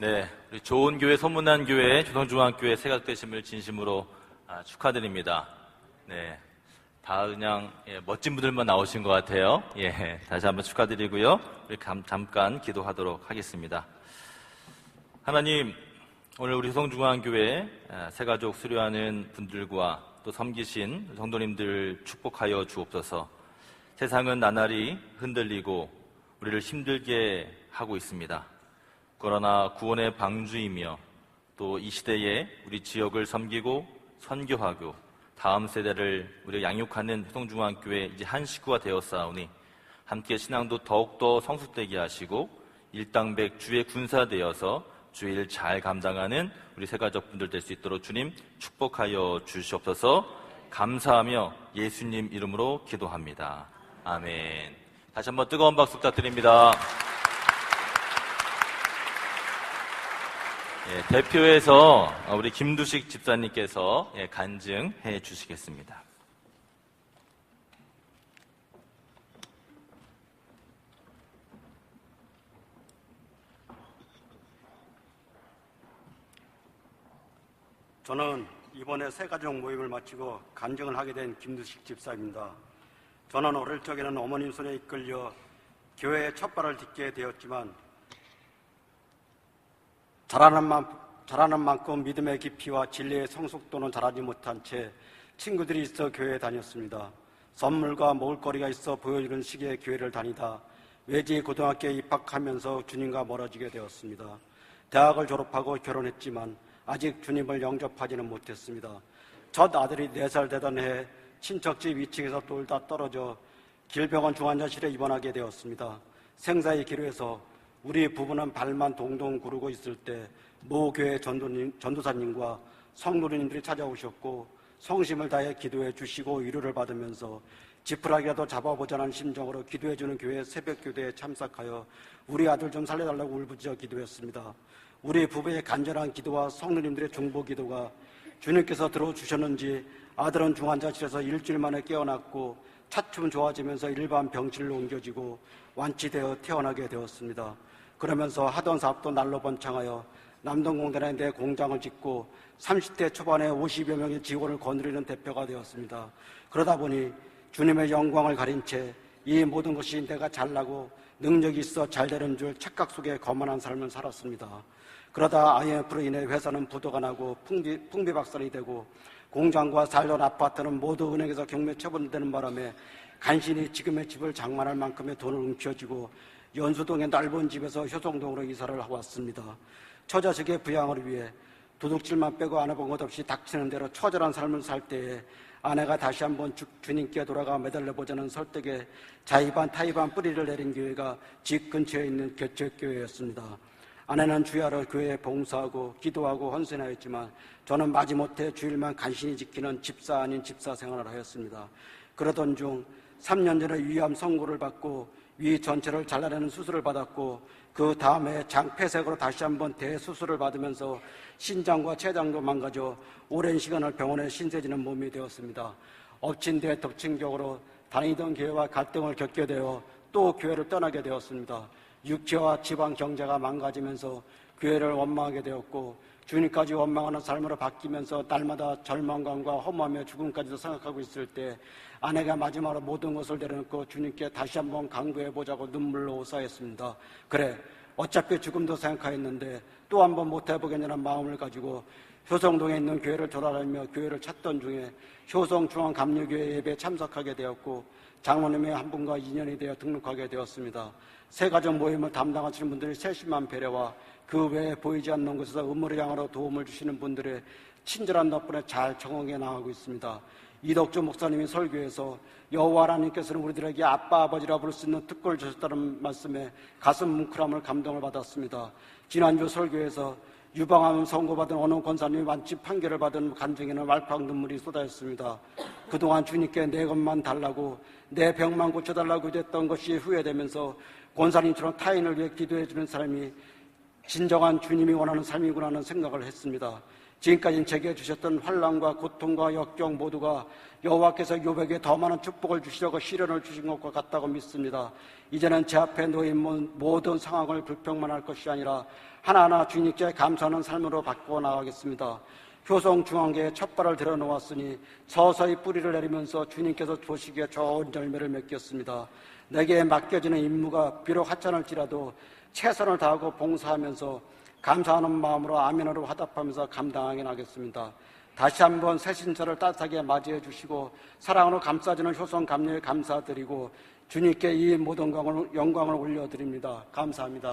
네, 우리 좋은 교회, 소문난 교회, 조성중앙교회 새각되심을 진심으로 아, 축하드립니다. 네, 다 그냥 예, 멋진 분들만 나오신 것 같아요. 예, 다시 한번 축하드리고요. 우리 감- 잠깐 기도하도록 하겠습니다. 하나님, 오늘 우리 효성중앙교회 아, 새가족 수료하는 분들과 또 섬기신 성도님들 축복하여 주옵소서. 세상은 나날이 흔들리고 우리를 힘들게 하고 있습니다. 그러나 구원의 방주이며 또 이 시대에 우리 지역을 섬기고 선교하고 다음 세대를 우리 양육하는 효성중앙교회 이제 한 식구가 되었사오니 함께 신앙도 더욱더 성숙되게 하시고 일당백 주의 군사 되어서 주의 일잘 감당하는 우리 새가족 분들 될 수 있도록 주님 축복하여 주시옵소서 감사하며 예수님 이름으로 기도합니다. 아멘. 다시 한번 뜨거운 박수 부탁드립니다. 예, 대표에서 우리 김두식 집사님께서 예, 간증해 주시겠습니다. 저는 이번에 새 가족 모임을 마치고 간증을 하게 된 김두식 집사입니다. 저는 어릴 적에는 어머님 손에 이끌려 교회에 첫 발을 딛게 되었지만 자라는, 만, 자라는 만큼 믿음의 깊이와 진리의 성숙도는 자라지 못한 채 친구들이 있어 교회에 다녔습니다. 선물과 먹을거리가 있어 보여주는 시기에 교회를 다니다 외지 고등학교에 입학하면서 주님과 멀어지게 되었습니다. 대학을 졸업하고 결혼했지만 아직 주님을 영접하지는 못했습니다. 첫 아들이 4살 되던 해 친척집 2층에서 돌다 떨어져 길병원 중환자실에 입원하게 되었습니다. 생사의 기로에서 우리 부부는 발만 동동 구르고 있을 때 모 교회 전도님, 전도사님과 성도님들이 찾아오셨고 성심을 다해 기도해 주시고 위로를 받으면서 지푸라기라도 잡아보자는 심정으로 기도해 주는 교회 새벽 교대에 참석하여 우리 아들 좀 살려달라고 울부짖어 기도했습니다. 우리 부부의 간절한 기도와 성도님들의 중보 기도가 주님께서 들어주셨는지 아들은 중환자실에서 일주일 만에 깨어났고 차츰 좋아지면서 일반 병실로 옮겨지고 완치되어 태어나게 되었습니다. 그러면서 하던 사업도 날로 번창하여 남동공단에 내 공장을 짓고 30대 초반에 50여 명의 직원을 거느리는 대표가 되었습니다. 그러다 보니 주님의 영광을 가린 채 이 모든 것이 내가 잘나고 능력이 있어 잘 되는 줄 착각 속에 거만한 삶을 살았습니다. 그러다 IMF로 인해 회사는 부도가 나고 풍비, 풍비박산이 되고 공장과 살던 아파트는 모두 은행에서 경매 처분되는 바람에 간신히 지금의 집을 장만할 만큼의 돈을 움켜쥐고 연수동의 넓은 집에서 효성동으로 이사를 하고 왔습니다. 처자식의 부양을 위해 도둑질만 빼고 안 해본 것 없이 닥치는 대로 처절한 삶을 살 때에 아내가 다시 한번 주, 주님께 돌아가 매달려 보자는 설득에 자의반 타의반 뿌리를 내린 교회가 집 근처에 있는 교체교회였습니다. 아내는 주야로 교회에 봉사하고 기도하고 헌신하였지만 저는 마지못해 주일만 간신히 지키는 집사 아닌 집사 생활을 하였습니다. 그러던 중 3년 전에 위암 선고를 받고 위 전체를 잘라내는 수술을 받았고 그 다음에 장폐색으로 다시 한번 대수술을 받으면서 신장과 췌장도 망가져 오랜 시간을 병원에 신세지는 몸이 되었습니다. 엎친 데 덮친 격으로 다니던 교회와 갈등을 겪게 되어 또 교회를 떠나게 되었습니다. 육체와 지방 경제가 망가지면서 교회를 원망하게 되었고 주님까지 원망하는 삶으로 바뀌면서 날마다 절망감과 허무하며 죽음까지도 생각하고 있을 때 아내가 마지막으로 모든 것을 내려놓고 주님께 다시 한번 강구해 보자고 눈물로 오사했습니다. 그래 어차피 죽음도 생각하였는데 또 한번 못해보겠냐는 마음을 가지고 효성동에 있는 교회를 돌아다니며 교회를 찾던 중에 효성중앙감리교회 예배에 참석하게 되었고 장로님의 한 분과 인연이 되어 등록하게 되었습니다. 새가정 모임을 담당하시는 분들이 세심한 배려와 그 외에 보이지 않는 곳에서 음모를 향하러 도움을 주시는 분들의 친절한 덕분에 잘 적응해 나가고 있습니다. 이덕주 목사님이 설교에서 여호와 하나님께서는 우리들에게 아빠 아버지라 부를 수 있는 특권을 주셨다는 말씀에 가슴 뭉클함을 감동을 받았습니다. 지난주 설교에서 유방암 선고받은 어느 권사님이 완치 판결을 받은 간증에는 말팍 눈물이 쏟아졌습니다. 그동안 주님께 내 것만 달라고 내 병만 고쳐달라고 기도했던 것이 후회되면서 권사님처럼 타인을 위해 기도해주는 사람이 진정한 주님이 원하는 삶이구나 하는 생각을 했습니다. 지금까지 제게 주셨던 환란과 고통과 역경 모두가 여호와께서 요백에 더 많은 축복을 주시려고 시련을 주신 것과 같다고 믿습니다. 이제는 제 앞에 놓인 모든 상황을 불평만 할 것이 아니라 하나하나 주님께 감사하는 삶으로 바꾸어 나가겠습니다. 효성 중앙계에 첫 발을 들여놓았으니 서서히 뿌리를 내리면서 주님께서 보시기에 좋은 열매를 맺겠습니다. 내게 맡겨지는 임무가 비록 하찮을지라도 최선을 다하고 봉사하면서 감사하는 마음으로 아멘으로 화답하면서 감당하게 나겠습니다. 다시 한번 새 신처를 따뜻하게 맞이해 주시고 사랑으로 감싸주는 효성 감리에 감사드리고 주님께 이 모든 영광을 올려드립니다. 감사합니다.